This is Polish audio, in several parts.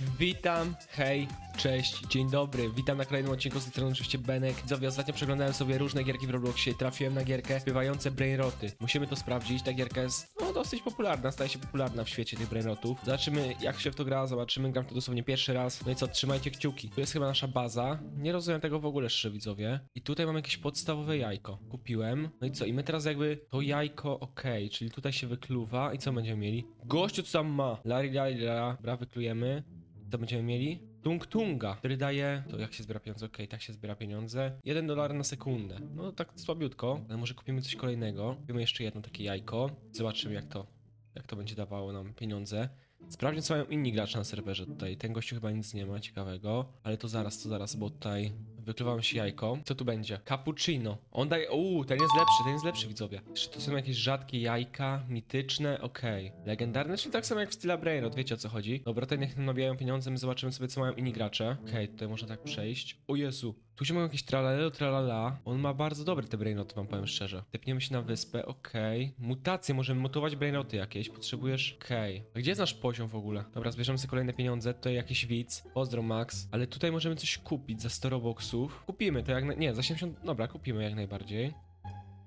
Witam, hej, cześć, dzień dobry, witam na kolejnym odcinku z tej strony oczywiście Benek. Widzowie, ostatnio przeglądałem sobie różne gierki w Robloxie, trafiłem na gierkę Bywające Brainroty. Musimy to sprawdzić, ta gierka jest no, dosyć popularna, staje się popularna w świecie tych Brainrotów. Zobaczymy jak się w to gra, zobaczymy, gram to dosłownie pierwszy raz. No i co, trzymajcie kciuki. Tu jest chyba nasza baza, nie rozumiem tego w ogóle szczerze widzowie. I tutaj mam jakieś podstawowe jajko, kupiłem. No i co, i my teraz jakby to jajko, okej, czyli tutaj się wykluwa i co będziemy mieli? Gościu co tam ma? Lari, lari, la, dobra, wyklujemy. Co będziemy mieli? Tung Tunga, który daje. To jak się zbiera pieniądze? Okej, tak się zbiera pieniądze. 1 dolar na sekundę. No tak słabiutko, ale może kupimy coś kolejnego. Kupimy jeszcze jedno takie jajko. Zobaczymy jak to, jak to będzie dawało nam pieniądze. Sprawdźmy co mają inni gracze na serwerze tutaj. Ten gościu chyba nic nie ma ciekawego, ale to zaraz, to zaraz, bo tutaj wykluwam się jajko. Co tu będzie? Cappuccino. On daje. Uuu, ten jest lepszy, ten jest lepszy, widzowie. Jeszcze to są jakieś rzadkie jajka, mityczne, okej. Legendarne, czyli tak samo jak w Stila Brainrot, wiecie o co chodzi. Dobra, to niech nabijają pieniądze, my zobaczymy sobie, co mają inni gracze. Okej, tutaj można tak przejść. O Jezu. Tu się mają jakieś tralalelo, tralala. On ma bardzo dobre te brainoty, wam powiem szczerze. Tepniemy się na wyspę, okej. Mutacje, możemy mutować brainoty jakieś. Potrzebujesz, okej. A gdzie jest nasz poziom w ogóle? Dobra, zbierzemy sobie kolejne pieniądze. Tutaj jakiś widz. Pozdro, Max. Ale tutaj możemy coś kupić za 100 robuxów. Kupimy to jak na... Nie, za 70... Dobra, kupimy jak najbardziej.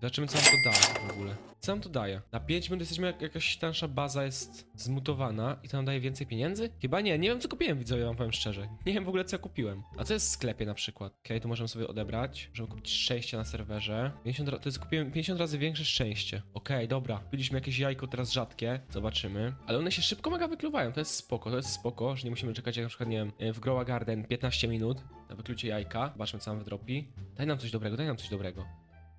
Zobaczymy, co nam to da w ogóle. Co nam to daje? Na 5 minut jesteśmy, jak jakaś ta nasza baza jest zmutowana i to nam daje więcej pieniędzy? Chyba nie, nie wiem co kupiłem, widzowie, wam powiem szczerze. Nie wiem w ogóle co kupiłem. A co jest w sklepie na przykład? Okej, tu możemy sobie odebrać. Możemy kupić szczęście na serwerze. 50 ra- to jest kupiłem 50 razy większe szczęście. Okej, dobra. Kupiliśmy jakieś jajko, teraz rzadkie. Zobaczymy. Ale one się szybko mega wykluwają, to jest spoko, to jest spoko, że nie musimy czekać jak na przykład, nie wiem, w Growa Garden 15 minut na wyklucie jajka. Zobaczmy co nam wydropi. Daj nam coś dobrego, daj nam coś dobrego.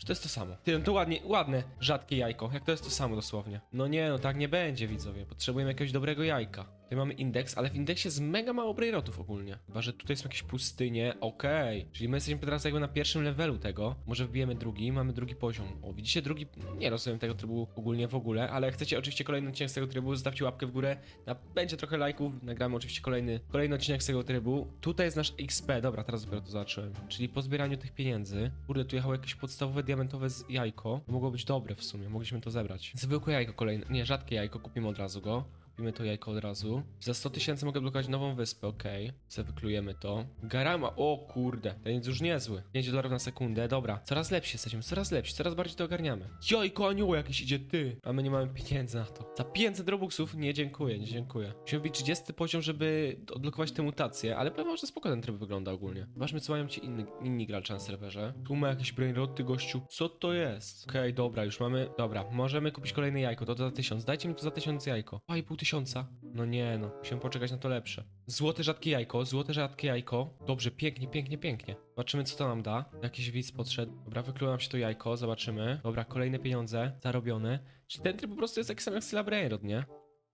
Czy to jest to samo? Ty, no to ładnie, ładne, rzadkie jajko. Jak to jest to samo dosłownie? No nie, no tak nie będzie, widzowie. Potrzebujemy jakiegoś dobrego jajka. Tutaj mamy indeks, ale w indeksie jest mega mało brainrotów ogólnie. Chyba, że tutaj są jakieś pustynie. Okej. Czyli my jesteśmy teraz jakby na pierwszym levelu tego. Może wbijemy drugi, mamy drugi poziom. O, widzicie, drugi... Nie rozumiem tego trybu ogólnie w ogóle, ale jak chcecie oczywiście kolejny odcinek z tego trybu, zostawcie łapkę w górę. Na... Będzie trochę lajków, nagramy oczywiście kolejny, kolejny odcinek z tego trybu. Tutaj jest nasz XP, dobra, teraz dopiero to zobaczyłem. Czyli po zbieraniu tych pieniędzy. Kurde, tu jechało jakieś podstawowe diamentowe z jajko. Mogło być dobre w sumie, mogliśmy to zebrać. Zwykłe jajko kolejne, nie, rzadkie jajko, kupimy od razu go. Kupimy to jajko od razu. Za 100 tysięcy mogę blokować nową wyspę, okej. Okay. wyklujemy to. Garama, o kurde, ten jest już niezły. 5 dolarów na sekundę, dobra. Coraz lepsi jesteśmy, coraz lepsi, coraz bardziej to ogarniamy. Jajko anioła jakieś idzie, ty. A my nie mamy pieniędzy na to. Za 500 robuxów? Nie, dziękuję, nie dziękuję. Musimy być 30 poziom, żeby odblokować te mutacje, ale powiem wam, że spoko ten tryb wygląda ogólnie. Zobaczmy, co mają ci inni, inni gracze na serwerze. Tu ma jakieś brainroty, gościu. Co to jest? Okej, dobra, już mamy, dobra. Możemy kupić kolejne jajko, to za 1000. Dajcie mi to za 1000 jajko. 2,5 tysiąca. No nie no, musimy poczekać na to lepsze. Złote rzadkie jajko, złote rzadkie jajko. Dobrze, pięknie, pięknie, pięknie. Zobaczymy co to nam da. Jakiś widz podszedł. Dobra, wyklułem się to jajko, zobaczymy. Dobra, kolejne pieniądze zarobione. Czyli ten tryb po prostu jest jak sam jak Syla Brainrod, nie?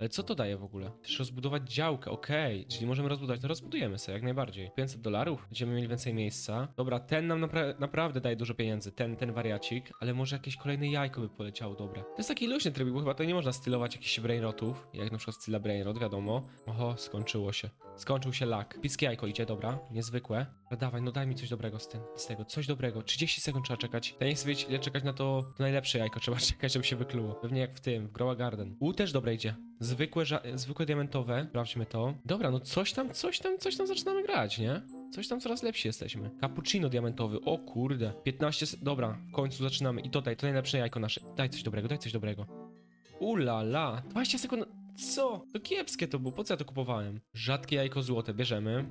Ale co to daje w ogóle? Też rozbudować działkę, okej. Czyli możemy rozbudować, no rozbudujemy sobie jak najbardziej. 500 dolarów, będziemy mieli więcej miejsca. Dobra, ten nam napra naprawdę daje dużo pieniędzy, ten, ten wariacik, ale może jakieś kolejne jajko by poleciało, dobre. To jest taki luźny tryb, bo chyba to nie można stylować jakichś brainrotów, jak na przykład styla brainrot, wiadomo. Oho, skończyło się. Skończył się lak. Piskie jajko idzie, dobra, niezwykłe. No dawaj, no daj mi coś dobrego z, tym, z tego, coś dobrego. 30 sekund trzeba czekać. Ja nie chcę wiedzieć, ile czekać na to, to najlepsze jajko, trzeba czekać, żeby się wykluło. Pewnie jak w tym, w Growa Garden. U, też dobre idzie. Zwykłe, zwykłe diamentowe, sprawdźmy to. Dobra, no coś tam, coś tam, coś tam zaczynamy grać, nie? Coś tam coraz lepsi jesteśmy. Cappuccino diamentowy, o kurde. 15, se- dobra, w końcu zaczynamy. I tutaj, to najlepsze jajko nasze. Daj coś dobrego, daj coś dobrego. Ula la, 20 sekund. Co? To kiepskie to było, po co ja to kupowałem? Rzadkie jajko złote, bierzemy.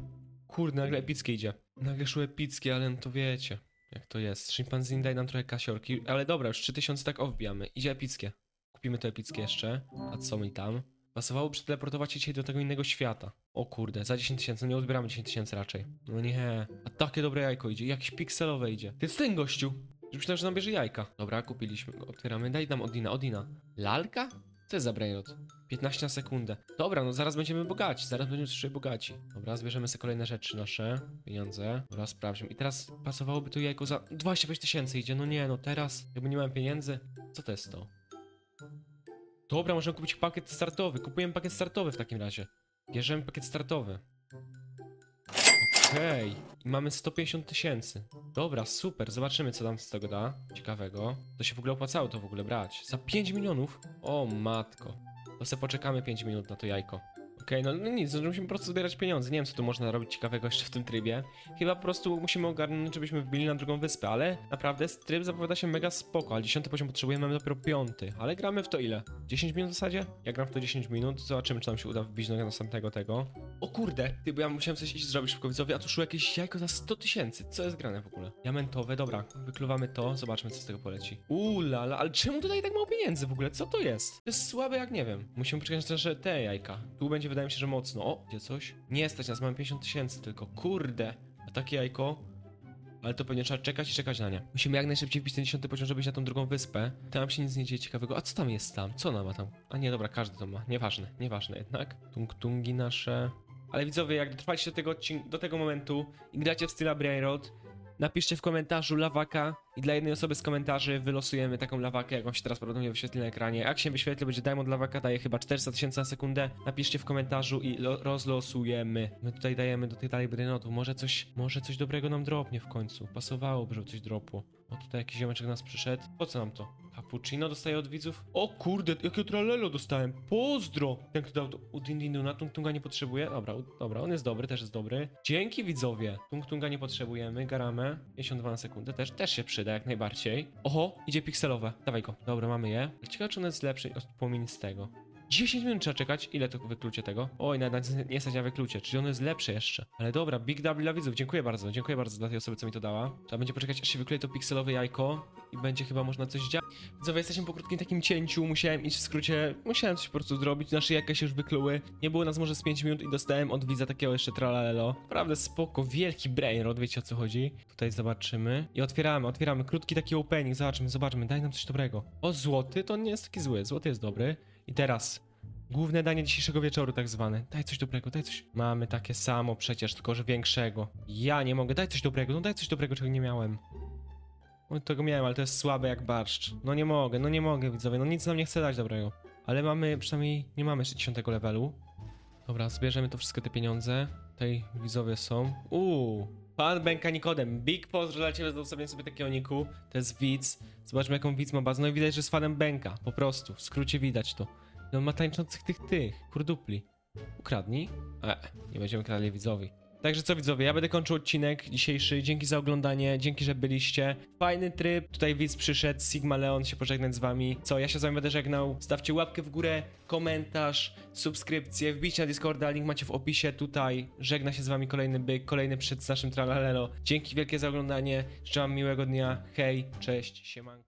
Kurde, nagle epickie idzie. Nagle szło epickie, ale no to wiecie. Jak to jest. Szympanzin daj nam trochę kasiorki. Ale dobra, już 3000 tak wbijamy. Idzie epickie. Kupimy to epickie jeszcze. A co mi tam? Pasowało przeteleportować się dzisiaj do tego innego świata. O kurde, za 10 tysięcy, no nie odbieramy 10 tysięcy raczej. No nie. A takie dobre jajko idzie, jakieś pikselowe idzie. To jest ten gościu. Już myślałem, że nam bierze jajka. Dobra, kupiliśmy go, otwieramy. Daj nam Odina, Odina. Lalka? Co jest za brainrot? 15 na sekundę. Dobra, no zaraz będziemy bogaci, zaraz będziemy jeszcze bogaci. Dobra, zbierzemy sobie kolejne rzeczy nasze, pieniądze. Dobra, sprawdźmy. I teraz pasowałoby tu jajko za 25 tysięcy idzie. No nie, no teraz, jakby nie mam pieniędzy. Co to jest to? Dobra, możemy kupić pakiet startowy. Kupujemy pakiet startowy w takim razie. Bierzemy pakiet startowy. Okej, i mamy 150 tysięcy. Dobra, super, zobaczymy co nam z tego da. Ciekawego. To się w ogóle opłacało to w ogóle brać. Za 5 milionów? O matko. To se poczekamy 5 minut na to jajko. Okej, no, no nic, no, musimy po prostu zbierać pieniądze. Nie wiem, co tu można robić ciekawego jeszcze w tym trybie. Chyba po prostu musimy ogarnąć, żebyśmy wbili na drugą wyspę, ale naprawdę tryb zapowiada się mega spoko, ale 10 poziom potrzebujemy, mamy dopiero piąty. Ale gramy w to ile? 10 minut w zasadzie? Ja gram w to 10 minut, zobaczymy, czy nam się uda wbić do następnego tego. O kurde, ty, bo ja musiałem coś iść zrobić szybko widzowie, a tu szło jakieś jajko za 100 tysięcy. Co jest grane w ogóle? Diamentowe, dobra, wykluwamy to, zobaczmy, co z tego poleci. Uuu, lala, ale czemu tutaj tak mało pieniędzy w ogóle? Co to jest? To jest słabe jak nie wiem. Musimy poczekać na te jajka. Tu będzie, wydaje mi się, że mocno. O, gdzie coś? Nie stać nas, mamy 50 tysięcy tylko. Kurde. A takie jajko? Ale to pewnie trzeba czekać i czekać na nie. Musimy jak najszybciej wbić ten 10 poziom, żeby iść na tą drugą wyspę. Tam się nic nie dzieje ciekawego. A co tam jest tam? Co ona ma tam? A nie, dobra, każdy to ma. Nieważne, nieważne jednak. Tung-tungi nasze. Ale widzowie, jak dotrwaliście do tego, do tego momentu i gracie w styla Brain Road, napiszcie w komentarzu lawaka i dla jednej osoby z komentarzy wylosujemy taką lawakę, jaką się teraz prawdopodobnie wyświetli na ekranie. Jak się wyświetli, będzie Diamond Lawaka, daje chyba 400 tysięcy na sekundę. Napiszcie w komentarzu i lo- rozlosujemy. My tutaj dajemy do tych dalej brynotów. Może coś, może coś dobrego nam dropnie w końcu. Pasowałoby, żeby coś dropło. O, tutaj jakiś ziomeczek nas przyszedł. Po co nam to? Cappuccino dostaję od widzów? O kurde, jakie tralelo dostałem. Pozdro! Ten, kto dał u Din Dinu na nie potrzebuje. Dobra, dobra, on jest dobry, też jest dobry. Dzięki widzowie. Tung Tunga nie potrzebujemy. Garamę. 52 na sekundę też, też się przyda jak najbardziej. Oho, idzie pikselowe. Dawaj go. Dobra, mamy je. Ciekawe, czy on jest lepszy od pomin z tego. 10 minut trzeba czekać. Ile to wyklucie tego? Oj, nawet nie stać na wyklucie, czyli on jest lepszy jeszcze. Ale dobra, Big W dla widzów, dziękuję bardzo. Dziękuję bardzo dla tej osoby, co mi to dała. Trzeba będzie poczekać, aż się wykluje to pikselowe jajko i będzie chyba można coś działać. Widzowie, jesteśmy po krótkim takim cięciu, musiałem iść w skrócie, musiałem coś po prostu zrobić, nasze jajka się już wykluły. Nie było nas może z 5 minut i dostałem od widza takiego jeszcze tralalelo. Naprawdę spoko, wielki brain rot, wiecie o co chodzi. Tutaj zobaczymy. I otwieramy, otwieramy, krótki taki opening, zobaczmy, zobaczmy, daj nam coś dobrego. O, złoty to nie jest taki zły, złoty jest dobry. I teraz Główne danie dzisiejszego wieczoru, tak zwane. Daj coś dobrego, daj coś. Mamy takie samo przecież, tylko że większego. Ja nie mogę, daj coś dobrego, no daj coś dobrego, czego nie miałem. O, tego miałem, ale to jest słabe jak barszcz. No nie mogę, no nie mogę, widzowie, no nic nam nie chce dać dobrego. Ale mamy, przynajmniej nie mamy jeszcze 10 levelu. Dobra, zbierzemy to wszystkie te pieniądze. Tutaj widzowie są. Uuu, pan Benka Nikodem. Big pozdro dla ciebie za ustawienie sobie takiego niku. To jest widz. Zobaczmy jaką widz ma bazę. No i widać, że jest fanem Benka. Po prostu, w skrócie widać to. I on ma tańczących tych, tych, kurdupli. Ukradnij? E, nie będziemy kradli widzowi. Także co widzowie, ja będę kończył odcinek dzisiejszy. Dzięki za oglądanie, dzięki, że byliście. Fajny tryb, tutaj widz przyszedł, Sigma Leon się pożegnać z wami. Co, ja się z wami będę żegnał. Stawcie łapkę w górę, komentarz, subskrypcję, wbijcie na Discorda, link macie w opisie tutaj. Żegna się z wami kolejny byk, kolejny przed naszym tralalelo. Dzięki wielkie za oglądanie, życzę wam miłego dnia, hej, cześć, siemanko.